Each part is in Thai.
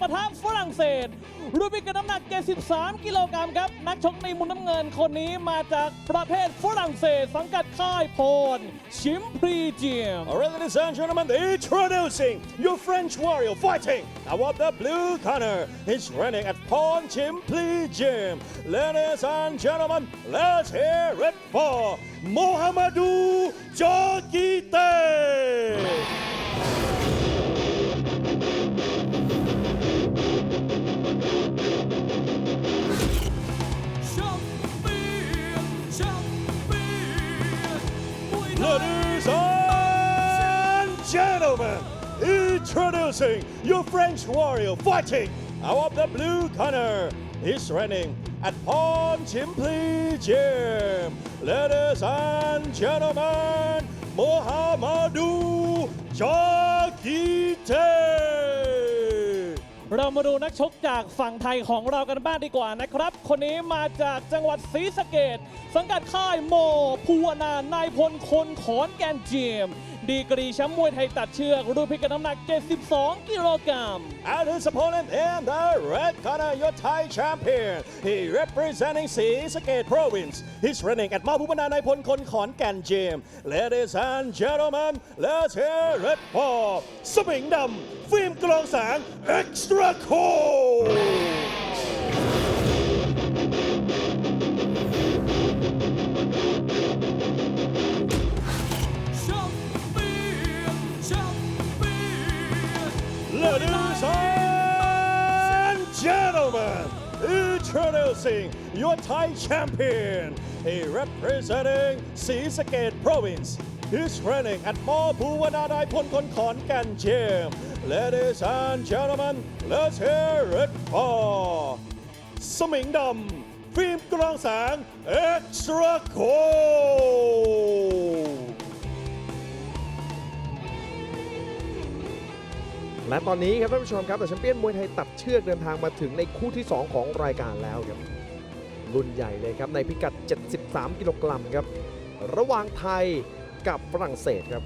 ปะทะฝรั่งเศสรูปิกัดน้ำหนัก 73 กิโลกรัมครับ นักชกในมุมน้ำเงินคนนี้มาจากประเทศฝรั่งเศส สังกัดค่ายโพลชิมพรีเจียม Alright, ladies and gentlemen, introducing your French warrior fighting out the blue corner. He's running at Pawn Chimply Gym. Ladies and gentlemen, let's hear it for Mohamedou Jogite. Ladies and gentlemen, introducing your French warrior fighting out of the blue corner. He's running at Pawn Chimply Gym. Ladies and gentlemen, Mohamedou Jagite. เรามาดูนักชกจากฝั่งไทยของเรากันบ้างดีกว่านะครับ คนนี้มาจากจังหวัดศรีสะเกดสังกัดค่ายโมภูวนานายพลคนขอนแก่นเจียม ดีกรีแชมป์มวยไทยตัดเชือกรูปพิกัดน้ำหนัก 72 กิโลกรัม And his opponent in the red corner, your Thai champion. He representing Sri Saket province. He's running at Mapupana Naipon Kon Khon Gan Gym. Ladies and gentlemen, let's hear it for สมิงดำฟิล์มกลองแสง Extra Cool gentlemen, introducing your Thai champion. He representing Sisake province. He's training at Mall Bhuvanadai Ponkon Khon Gan Gym. Ladies and gentlemen, let's hear it for สมิงดำฟิล์มกลองแสง Extra Cold และตอนนี้ครับท่านผู้ชมครับแต่แชมเปี้ยนมวยไทยตัดเชือกเดินทางมาถึงในคู่ที่ 2 ของรายการแล้วครับรุ่นใหญ่เลยครับในพิกัด 73 กิโลกรัมครับ ระหว่างไทยกับฝรั่งเศสครับ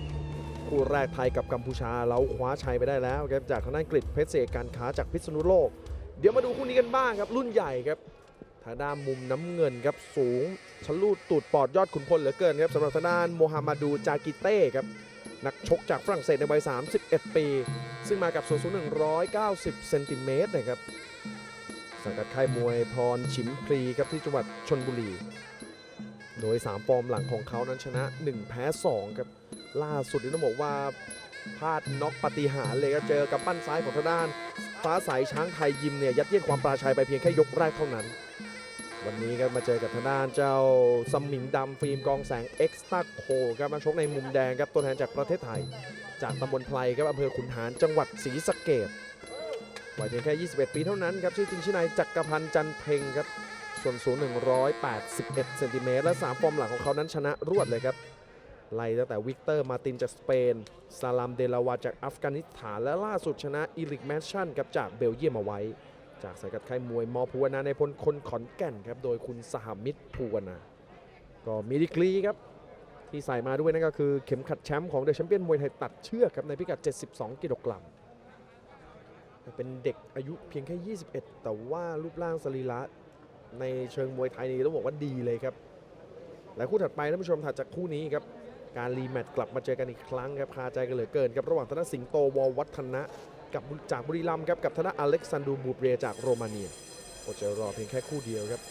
คู่แรกไทยกับกัมพูชาเราคว้าชัยไปได้แล้วครับจากทางด้านกฤษเพชรเสกการค้าจากพิษณุโลก เดี๋ยวมาดูคู่นี้กันบ้างครับ รุ่นใหญ่ครับทางด้านมุมน้ำเงินครับสูงชะลูดตูดปอดยอดขุนพลเหลือเกินครับสำหรับทางด้านโมฮัมหมัดูจากิเต้ครับ นักชกจากฝรั่งเศสในวัย 31 ปี ซึ่งมากับส่วนสูง 190 เซนติเมตรนะครับ สังกัดค่ายมวยพรชิมพลีครับที่จังหวัดชนบุรี โดย 3 ฟอร์มหลังของเขานั้นชนะ 1 แพ้ 2 ครับ ล่าสุดนี่ต้องบอกว่าพลาดน็อกปฏิหารเลยครับเจอกับปั้นซ้ายของทางด้าน ฟ้าใสช้างไทยยิมเนี่ยยัดเยียดความปราชัยไปเพียงแค่ยกแรกเท่านั้น วันนี้ก็มาเจอกับทางด้านเจ้าสมิงดำฟิล์มกองแสงเอ็กซ์ตาโคครับมาชกในมุมแดงครับตัวแทนจากประเทศไทย จากตำบลไพลครับอำเภอขุนหารจังหวัดศรีสะเกดวัยเพียงแค่ 21 ปีเท่านั้นครับชื่อจริงชื่อนายจักรพันธ์จันเพ็งครับ ส่วนสูง 181 เซนติเมตรและ 3 ฟอร์มหลังของเขานั้นชนะรวดเลยครับ ไล่ตั้งแต่วิกเตอร์มาตินจากสเปน ซาลามเดลาวาจากอัฟกานิสถาน และล่าสุดชนะอีริกแมชชั่นครับจากเบลเยียมเอาไว้ จากสังกัดค่ายมวยมอภูวนาในพลคนขอนแก่นครับโดยคุณสหมิตรภูวนาก็มีดีกรีครับที่ใส่มาด้วยนั่นก็คือเข็มขัดแชมป์ของเดอะแชมเปี้ยนมวยไทยตัดเชือกครับในพิกัด 72 กิโลกรัมเป็นเด็กอายุเพียงแค่ 21 แต่ว่ารูปร่างสรีระในเชิงมวยไทยนี่ต้องบอกว่าดีเลยครับ และคู่ถัดไปท่านผู้ชมถัดจากคู่นี้ครับ การรีแมตช์กลับมาเจอกันอีกครั้งครับคาใจกันเหลือเกินครับระหว่างธนสิงโตววัฒนะ กับบุจากบุรีรัมย์ครับกับธนาอเล็กซานดูบูเบรียจากโรมาเนียโอจะรอเพียงแค่คู่เดียวครับ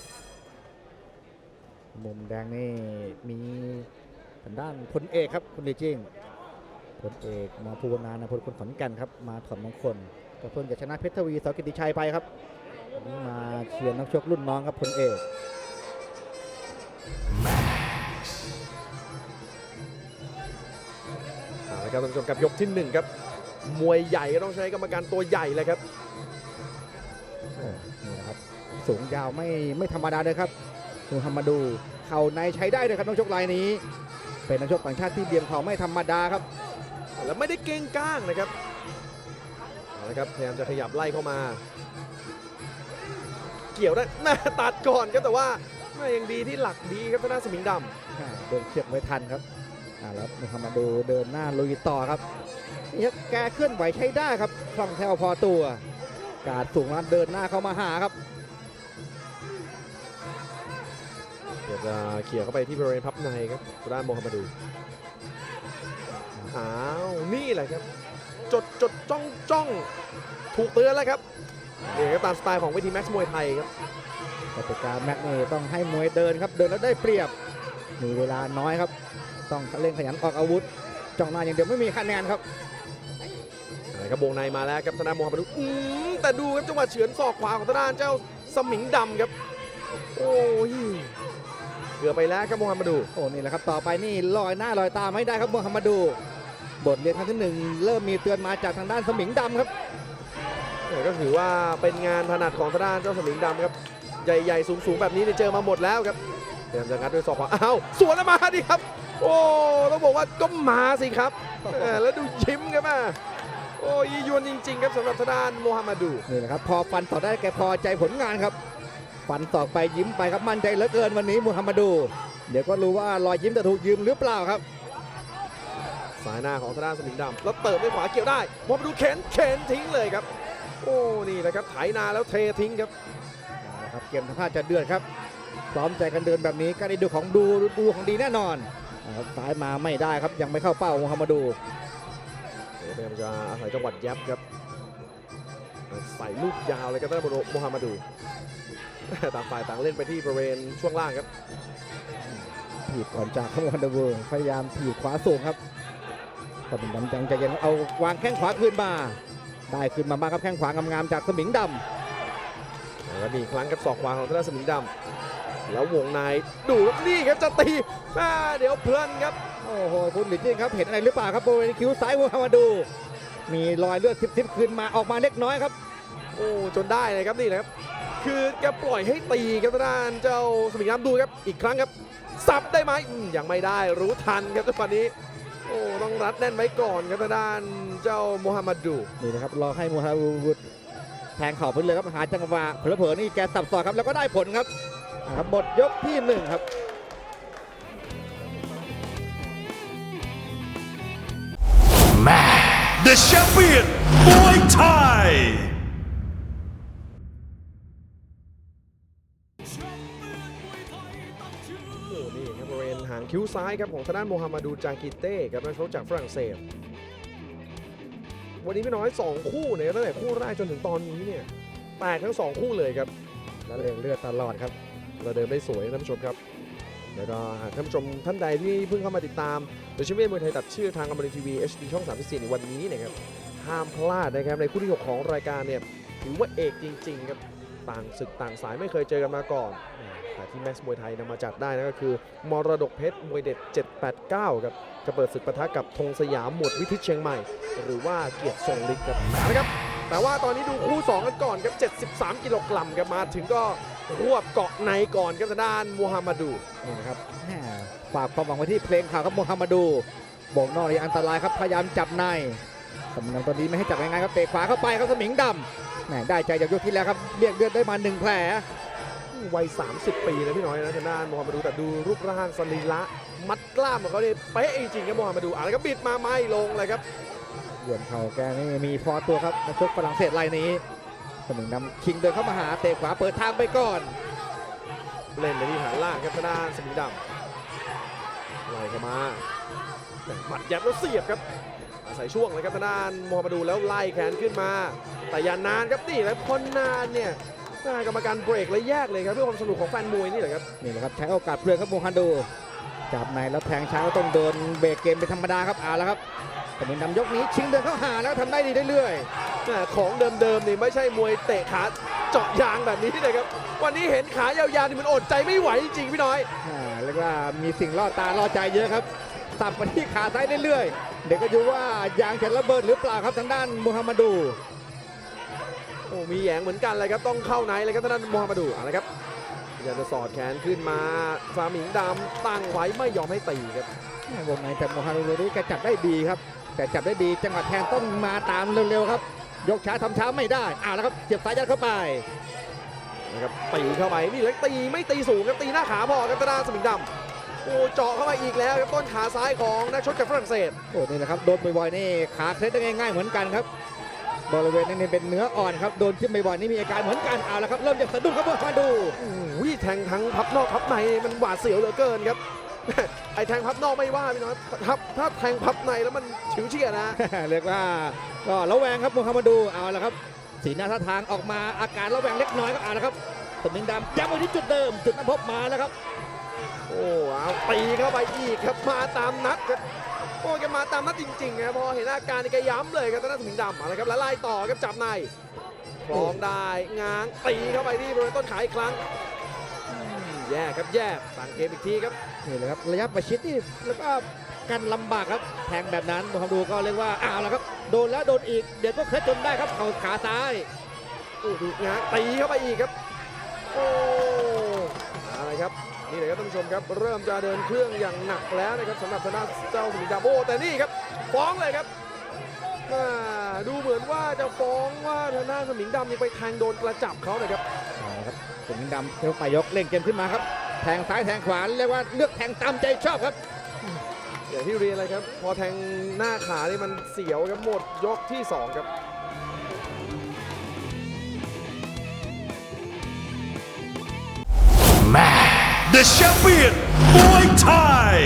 มุมแดงนี่มีทางด้านพลเอกครับคุณเดจิ้งพลเอกหมาภูวนานะพลคนขอนแก่นครับมาถอดมงคลก็เพิ่งจะชนะเพชรทวีสกิติชัยไปครับวันนี้มาเชียร์นักชกรุ่นน้องครับพลเอกเอาละครับท่านผู้ชมครับยกที่หนึ่งครับ มวยใหญ่ก็ต้องใช้กรรมการตัวใหญ่เลยครับโอ้นี่นะครับ สูงยาวไม่ไม่ธรรมดาเลยครับมูฮัมหมาดู เข่าในใช้ได้เลยครับนักชกรายนี้ เป็นนักชกต่างชาติที่เบียมเข่าไม่ธรรมดาครับ แล้วไม่ได้เก่งก้างนะครับเอาละครับพยายามจะขยับไล่เข้ามา เกี่ยวได้แม่ตัดก่อนครับแต่ว่าแม่ยังดีที่หลักดีครับทางด้านสมิงดำอ่าโดนเชือกไว้ทันครับอ่าแล้วมุฮัมมัดดูเดินหน้าลุยต่อครับนี่ครับ แกเคลื่อนไหวใช้ได้ครับคล่องแคล่วพอตัว การสูงมาเดินหน้าเข้ามาหาครับเดี๋ยวจะเขี่ยเข้าไปที่บริเวณพับในครับทางด้านโมฮัมหมัดดูอ้าวนี่แหละครับ จดจดจ้องจ้องถูกเตือนแล้วครับนี่ครับตามสไตล์ของเวทีแม็กซ์มวยไทยครับกติกาแม็กนี่ต้องให้มวยเดินครับ เดินแล้วได้เปรียบมีเวลาน้อยครับ ต้องเร่งขยันออกอาวุธจ้องหน้าอย่างเดียวไม่มีคะแนนครับอะไร ครับวงในมาแล้วครับทางด้านโมฮัมหมัดดูอืมแต่ดูครับจังหวะเฉือนศอกขวาของทางด้านเจ้าสมิงดำครับ โอ้ยเกือบไปแล้วครับโมฮัมหมัดดูโอ้นี่แหละครับต่อไปนี่ลอยหน้าลอยตาไม่ได้ครับมูฮัมหมัดดูบทเรียนครั้งที่หนึ่งเริ่มมีเตือนมาจากทางด้านสมิงดำครับเนี่ยก็ถือว่าเป็นงานถนัดของทางด้านเจ้าสมิงดำครับใหญ่ๆสูงๆแบบนี้เนี่ยเจอมาหมดแล้วครับพยายามจะงัดด้วยศอกขวาอ้าวสวนแล้วมาดิครับ โอ้ต้องบอกว่าก็มาสิครับแหม่แล้วดูยิ้มครับมา โอ้ยยวนจริง ๆ ครับสำหรับทางด้านโมฮัมหมัดดูนี่แหละครับ พอฟันต่อได้แกพอใจผลงานครับ ฟันต่อไปยิ้มไปครับมั่นใจเหลือเกินวันนี้มูฮัมหมัดดู เดี๋ยวก็รู้ว่ารอยยิ้มจะถูกยืมหรือเปล่าครับ สายหน้าของทางด้านสมิงดำแล้วเติมด้วยขวาเกี่ยวได้โมฮัมหมัดดูเข็นเข็นทิ้งเลยครับ โอ้นี่แหละครับไถนาแล้วเททิ้งครับเอาละครับเกมท่าจะเดือดครับ พร้อมใจกันเดินแบบนี้ก็ได้ดูของดูดูของดีแน่นอนนะครับซ้ายมาไม่ได้ครับยังไม่เข้าเป้ามูฮัมหมัดดู พยายามจะอาศัยจังหวัดยับครับใส่ลูกยาวเลยครับท่านโมฮัมหมัดดูต่างฝ่ายต่างเล่นไปที่บริเวณช่วงล่างครับถีบก่อนจากข้างวันเดอร์เวิร์พยายามถีบขวาสูงครับตอนนี้ดำจังใจเย็นเอาวางแข้งขวาคืนมา ได้คืนมาบ้างครับแข้งขวางามๆจากสมิงดำแล้วมีอีกครั้งกับศอกขวาของธนาสมิงดำแล้ววงในดูครับนี่ครับจะตีอ่าเดี๋ยวเพลินครับโอ้โหคุณหลินจิ้งครับเห็นอะไรหรือเปล่าครับบริเวณคิ้วซ้ายมูฮัมหมัดดู มีรอยเลือดซิบๆคืนมาออกมาเล็กน้อยครับ โอ้จนได้เลยครับนี่นะครับ คือแกปล่อยให้ตีครับทางด้านเจ้าสมิงดำดูครับอีกครั้งครับสับได้ไหมอืมยังไม่ได้รู้ทันครับจังหวะนี้โอ้ต้องรัดแน่นไว้ก่อนครับทางด้านเจ้าโมฮัมหมัดดูนี่นะครับรอให้มูฮัมหมัดแทงเข่าไปเลยครับหาจังหวะเผลอๆนี่แกสับสอกครับแล้วก็ได้ผลครับอ่าครับหมดยกที่หนึ่งครับ The champion, Muay Thai. นี่ครับบริเวณหางคิ้วซ้ายครับของทางด้านโมฮัมหมัดูจากิเต้ครับนักชกจากฝรั่งเศส วันนี้พี่น้อย 2 คู่เนี่ยตั้งแต่คู่แรกจนถึงตอนนี้เนี่ยแตกทั้ง 2 คู่เลยครับ แล้วเร่งเลือดตลอดครับเราเดินได้สวยนะท่านผู้ชมครับ แล้วก็หากท่านผู้ชมท่านใดที่เพิ่งเข้ามาติดตาม โดยเฉพาะมวยไทยตัดชื่อทางอมรินทีวี HD ช่อง 34 ในวันนี้นะครับห้ามพลาดนะครับในคู่ที่ 6 ของรายการเนี่ยถือว่าเอกจริงๆครับต่างศึกต่างสายไม่เคยเจอกันมาก่อน แต่ที่แม็กซ์มวยไทยนำมาจัดได้นั่นก็คือ มรดกเพชรมวยเด็ด 789 ครับจะเปิดศึกปะทะกับธงสยามหมวดวิทิตเชียงใหม่ หรือว่าเกียรติทรงฤทธิ์ครับนะครับ แต่ว่าตอนนี้ดูคู่ 2 กันก่อนครับ 73 กิโลกรัมครับมาถึงก็รวบเกาะในก่อนครับทางด้านมูฮัมหมัดูนี่นะครับแฝากความหวังไว้ที่เพลงข่าวครับมูฮัมหมัดูบอกนอกนี่อันตรายครับพยายามจับในสำนักตอนนี้ไม่ให้จับง่ายๆครับเตะขวาเข้าไปครับสมิงดำแหมได้ใจจากยกที่แล้วครับเรียกเลือดได้มาหนึ่งแผลวัย 30 ปีนะพี่น้อยนะทางด้านมูฮัมหมัดูแต่ดูรูปร่างสรีระมัดกล้ามของเขาเนี่ยเป๊ะจริงๆครับมูฮัมหมัดูอะแล้วก็บิดมาไม่ลงเลยครับเหยียบเข่าแกนี่มีพอตัวครับนักชกฝรั่งเศสรายนี้สมิงดำคิงเดินเข้ามาหาเตะขวาเปิดทางไปก่อน เล่นไปที่ฐานล่างครับทางด้านสมิงดำ เข้ามาแต่หมัดยับแล้วเสียบครับอาศัยช่วงเลยครับทางด้านมูฮัมหมัดดูแล้วไล่แขนขึ้นมา แต่อยานานครับนี่แหละพอนานเนี่ยหน้ากรรมการเบรกและแยกเลยครับเพื่อความสนุกของแฟนมวยนี่แหละครับนี่แหละครับใช้โอกาสเปลืองครับมูฮันดูจับในแล้วแทงช้าก็ต้องเดินเบรกเกมเป็นธรรมดาครับเอาละครับสมิงดำยกนี้ชิงเดินเข้าหาแล้วทำได้ดีเรื่อยๆแม่ของเดิมๆนี่ไม่ใช่มวยเตะขา เจาะยางแบบนี้เลยครับ วันนี้เห็นขายาวๆนี่มันอดใจไม่ไหวจริงๆพี่น้อยอ่าเรียกว่ามีสิ่งล่อตาล่อใจเยอะครับสับมาที่ขาซ้ายเรื่อยๆเด็กก็ดูว่ายางจะระเบิดหรือเปล่าครับทางด้านมูฮัมหมัดดูโอ้มีแหยงเหมือนกันเลยครับต้องเข้าในเลยครับท่านมูฮัมหมัดดูเอะไรครับพยายามจะสอดแขนขึ้นมาฟาหมิงดำตั้งไว้ไม่ยอมให้ตีครับวงในแต่มูฮัมหมัดดูนี่แกจับได้ดีครับ แต่จับได้ดีจังหวะแทงต้องมาตามเร็วๆครับ ยกช้าทำช้าไม่ได้อ่าแล้วครับเสียบซ้ายยัดเข้าไปนะครับตีเข้าไปนี่แล้วตีไม่ตีสูงครับตีหน้าขาพอครับตะดานสมิงดำโอ้เจาะเข้าไปอีกแล้วครับต้นขาซ้ายของนักชกจากฝรั่งเศสโอ้นี่แหละครับโดนบ่อยๆนี่ขาเคล็ดได้ง่ายๆเหมือนกันครับบริเวณนี้นี่เป็นเนื้ออ่อนครับโดนจิ้มบ่อยๆนี่มีอาการเหมือนกันเอาละครับเริ่มจากสะดุ้งครับมาดูวิแทงทั้งพับนอกพับในมันหวาดเสียวเหลือเกินครับ ไอ้แทงพับนอกไม่ว่าพี่น้อยถ้าถ้าแทงพับในแล้วมันฉิวเฉียดนะเรียกว่าก็ระแวงครับมูฮัมหมัดดูเอาละครับสีหน้าท่าทางออกมาอาการระแวงเล็กน้อยก็เอาละครับสมิงดำย้ำไปที่จุดเดิม จุดนั้นพบมาแล้วครับ โอ้เอาตีเข้าไปอีกครับมาตามนัดครับโอ้แกมาตามนัดจริงๆครับพอเห็นอาการนี่แกย้ำเลยครับตอนนั้นสมิงดำเอาละครับแล้วไล่ต่อครับจับในคล้องได้ง้างตีเข้าไปที่บริเวณต้นขาอีกครั้งอืมแย่ครับแย่สั่งเกมอีกทีครับ นี่แหละครับระยะประชิดนี่แล้วก็กันลำบากครับแทงแบบนั้นมูฮัมดูก็เรียกว่าเอาวและครับโดนแล้วโดนอีก เดี๋ยวก็เคล็ดจนได้ครับเข่าขาซ้ายโอ้ดูง้างตีเข้าไปอีกครับโอ้อะไรครับนี่เลยครับท่านผู้ชมครับเริ่มจะเดินเครื่องอย่างหนักแล้วนะครับสำหรับทางด้าเจ้าสมิงดำโอ้แต่นี่ครับฟ้องเลยครับอ่าดูเหมือนว่าจะฟ้องว่าทางด้านสมิงดำนี่ไปแทงโดนกระจับเขานะครับเละครับสมิงดำเทวปลายยกเล่นเกมขึ้นมาครับ แทงซ้ายแทงขวาเรียกว่าเลือกแทงตามใจชอบครับ อย่างที่เรียนเลยครับ พอแทงหน้าขานี่มันเสียวครับหมดยกที่สองครับ The champion Muay Thai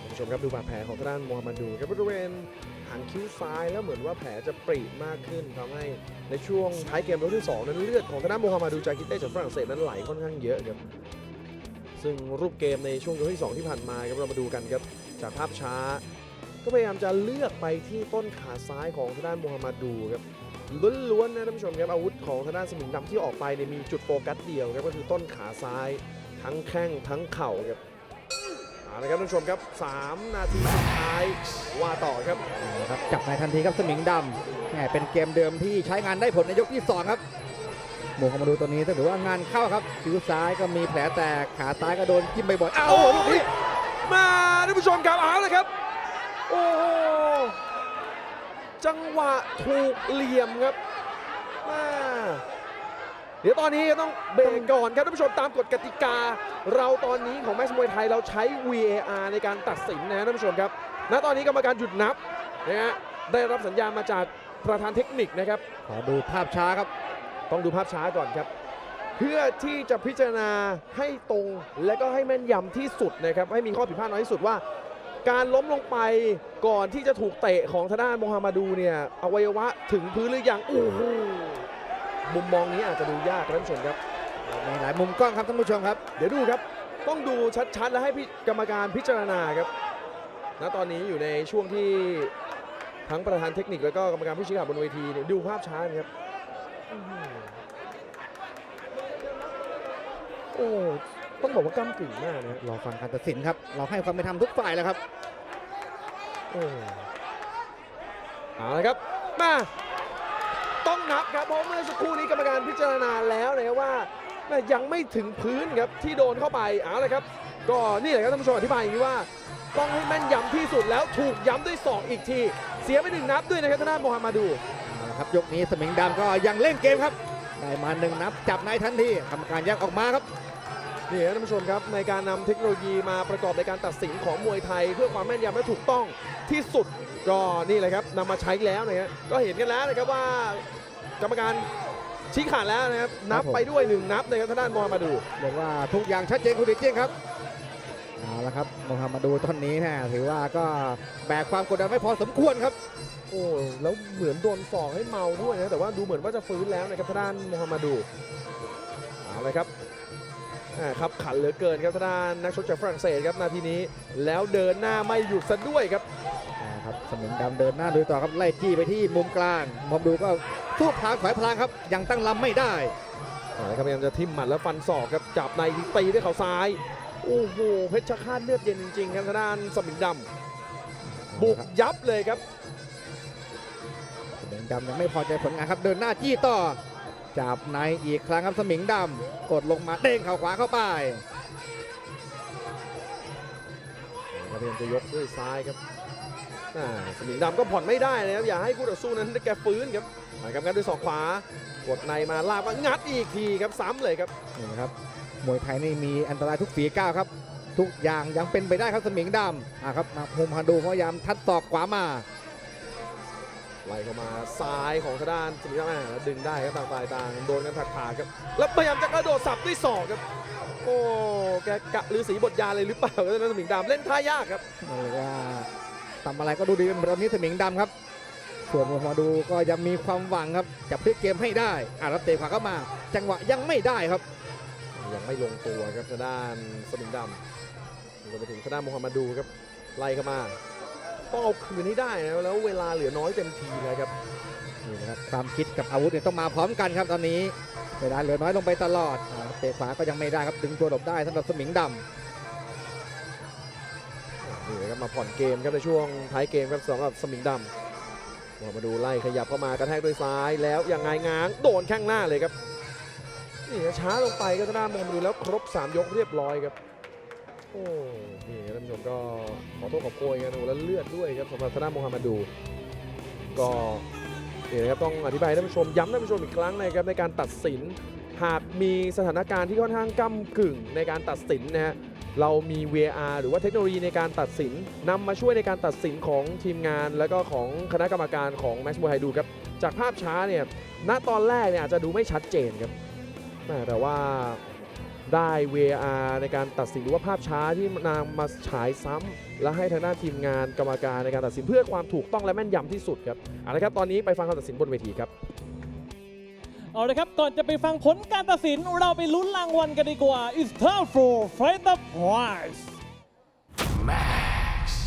ท่านผู้ชมครับดูบาดแผลของทางด้านโมฮัมหมัดดูครับบริเวณหางคิ้วซ้ายแล้วเหมือนว่าแผลจะปริมากขึ้นทำให้ในช่วงท้ายเกมยกที่สองนั้นเลือดของทางด้านโมฮัมหมัดูจากิเต้จากฝรั่งเศสนั้นไหลค่อนข้างเยอะครับซึ่งรูปเกมในช่วงยกที่สองที่ผ่านมาครับเรามาดูกันครับจากภาพช้า ก็พยายามจะเลือกไปที่ต้นขาซ้ายของทางด้านโมฮัมหมัดูครับล้วนๆนะท่านผู้ชมครับอาวุธของทางด้านสมิงดำที่ออกไปเนี่ยมีจุดโฟกัสเดียวครับก็คือต้นขาซ้าย ทั้งแข้งทั้งเข่าครับ ละครับท่านผู้ชมครับ 3 นาทีสุดท้ายว่าต่อครับนะครับจับในทันทีครับสมิงดำแหมเป็นเกมเดิมที่ใช้งานได้ผลในยกที่สองครับหมูเข้ามาดูตัวนี้ถือว่างานเข้าครับคิ้วซ้ายก็มีแผลแตกขาซ้ายก็โดนจิ้มบ่อยๆเอาเอ้าลูกนี้มาท่านผู้ชมครับเอาเลยครับ โอ้โหจังหวะถูกเหลี่ยมครับมา เดี๋ยวตอนนี้ต้องเบรกก่อนครับท่านผู้ชมตามกฎกติกา เราตอนนี้ของแมตช์มวยไทยเราใช้ VAR ในการตัดสินนะฮะท่านผู้ชมครับ ณตอนนี้กรรมการหยุดนับนะฮะได้รับสัญญาณมาจากประธานเทคนิคนะครับ ขอดูภาพช้าครับ ต้องดูภาพช้าก่อนครับ เพื่อที่จะพิจารณาให้ตรงและก็ให้แม่นยำที่สุดนะครับ ให้มีข้อผิดพลาดน้อยที่สุดว่า การล้มลงไปก่อนที่จะถูกเตะของทางด้านโมฮัมหมัดูเนี่ยอวัยวะถึงพื้นหรือยังโอ้โห มุมมองนี้อาจจะดูยากครับท่านผู้ชมครับมีหลายมุมกล้องครับท่านผู้ชมครับ เดี๋ยวดูครับ ต้องดูชัดๆ และให้พี่กรรมการพิจารณาครับ ณ ตอนนี้อยู่ในช่วงที่ทั้งประธานเทคนิคแล้วก็กรรมการผู้ชี้ขาดบนเวทีเนี่ยดูภาพช้านะครับอื้อหือโอ้ต้องบอกว่าก้ากึ่งมากนะครับรอฟังการตัดสินครับ เราให้ความเป็นธรรมทุกฝ่ายแล้วครับโอ้เอาละครับ มา ต้องนับครับเพราะเมื่อสักครู่นี้กรรมการพิจารณาแล้วนะว่ายังไม่ถึงพื้นครับที่โดนเข้าไปเอาละครับ ก็นี่แหละครับท่านผู้ชมอธิบายอย่างนี้ว่าต้องให้แม่นยำที่สุดแล้วถูกย้ำด้วยศอกอีกที เสียไปหนึ่งนับด้วยนะครับทางด้านโมฮัมหมัดูครับยกนี้สมิงดำก็ยังเล่นเกมครับได้มาหนึ่งนับจับนายทันทีกรรมการยักออกมาครับ นี่ครับท่านผู้ชมครับในการนำเทคโนโลยีมาประกอบในการตัดสินของมวยไทย เพื่อความแม่นยำและถูกต้องที่สุดก็นี่แหละครับนำมาใช้แล้วนะฮะก็เห็นกันแล้วนะครับว่ากรรมการชี้ขาดแล้วนะครับนับครับผมไปด้วยหนึ่งนับนะครับทางด้านโมฮัมหมัดูเรียกว่าทุกอย่างชัดเจนคุณดิเจงครับเอาละครับโมฮัมหมัดดูตอนนี้นะถือว่าก็แบกความกดดันไม่พอสมควรครับ โอ้แล้วเหมือนโดนศอกให้เมาด้วยนะแต่ว่าดูเหมือนว่าจะฟื้นแล้วนะครับทางด้านโมฮัมหมัดูเอาเลยครับอ่า ครับขันเหลือเกินครับทางด้านนักชกจากฝรั่งเศสครับนาทีนี้ แล้วเดินหน้าไม่หยุดซะด้วยครับนะครับสมิงดำเดินหน้าดูต่อครับไล่จี้ไปที่มุมกลางมอมดูก็สู้พลางถอยพลางครับยังตั้งลำไม่ได้เอาละครับพยายามจะทิ่มหมัดแล้วฟันศอกครับจับในทีตีด้วยเข่าซ้ายโอ้โหเพชรฆาตเลือดเย็นจริงๆครับทางด้านสมิงดำบุกยับเลยครับสมิงดำยังไม่พอใจผลงานครับเดินหน้าจี้ต่อ จับในอีกครั้งครับสมิงดำกดลงมาเด้งเข่าขวาเข้าไปคพยายามจะยกด้วยซ้ายครับอ่าสมิงดำก็ผ่อนไม่ได้นะครับอย่าให้คู่ต่อสู้นั้นแกฟื้นครับมาครับงัดด้วยศอกขวากดในมาลากมางัดอีกทีครับซ้ำเลยครับนี่นะครับมวยไทยนี่มีอันตรายทุกฝีก้าวครับ ทุกอย่างยังเป็นไปได้ครับสมิงดำอ่าครับมาภูมิฮันดูพยายามทัดศอกขวามา ไล่เข้ามาซ้ายของทางด้านสมิงดำอ่าแล้วดึงได้ครับต่างฝ่ายต่างโดนกันถักขาครับ แล้วพยายามจะกระโดดสับด้วยศอกครับ โอ้แกกะลือสีบทยาเลยหรือเปล่าครับทางด้านสมิงดำเล่นท่ายากครับนี่ว่าทำอะไรก็ดูดีเป็นตอนนี้สมิงดำครับ ส่วนมาดูก็ยังมีความหวังครับจะพลิกเกมให้ได้อ่ารับเตะขวาเข้ามา จังหวะยังไม่ได้ครับ ยังไม่ลงตัวครับทางด้านสมิงดำรวมไปถึงทางด้านมูฮัมหมัดดูครับไล่เข้ามา ต้องเอาคืนให้ได้นะแล้วเวลาเหลือน้อยเต็มทีเลยครับนี่นะครับความคิดกับอาวุธเนี่ยต้องมาพร้อมกันครับตอนนี้เวลาเหลือน้อยลงไปตลอดอ่าเตะขวาก็ยังไม่ได้ครับดึงตัวหลบได้สำหรับสมิงดำนี่นะครับมาผ่อนเกมครับในช่วงท้ายเกมครับสำหรับสมิงดำมูฮัมหมัดดูไล่ขยับเข้ามากระแทกด้วยซ้ายแล้วยังไงง้างโดนแข้งหน้าเลยครับนี่นะช้าลงไปก็ทางด้านมูฮัมหมัดดูแล้วครบ 3 ยกเรียบร้อยครับ โอ้นี่ท่านผู้ชมก็ขอโทษขอโพยกันแล้วเลือดด้วยครับสำหรับทางด้านมูฮัมหมัดดู ก็นี่นะครับต้องอธิบายท่านผู้ชมย้ำท่านผู้ชมอีกครั้งนะครับในการตัดสินหากมีสถานการณ์ที่ค่อนข้างก้ากึ่งในการตัดสินนะฮะเรามี VR หรือว่าเทคโนโลยีในการตัดสินนำมาช่วยในการตัดสินของทีมงาน แล้วก็ของคณะกรรมการของแมชมวยไทยดูครับ จากภาพช้าเนี่ยณตอนแรกเนี่ยอาจจะดูไม่ชัดเจนครับแต่ว่า ได้ VAR ในการตัดสินหรือว่าภาพช้าที่นำมาฉายซ้ำและให้ทางด้านทีมงานกรรมการในการตัดสินเพื่อความถูกต้องและแม่นยำที่สุดครับเอาละครับตอนนี้ไปฟังคำตัดสินบนเวทีครับเอาละครับ ก่อนจะไปฟังผลการตัดสินเราไปลุ้นรางวัลกันดีกว่า It's time for Fighter Prize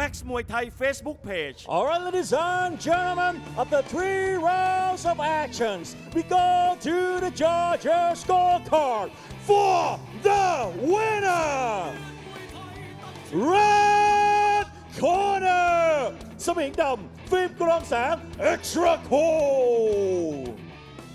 Max มวยไทย Facebook page Alright ladies and gentlemen after three rounds of actions we go to the judges scorecard for the winner Red corner สมิงดำฟิล์มกรองแสง extra cool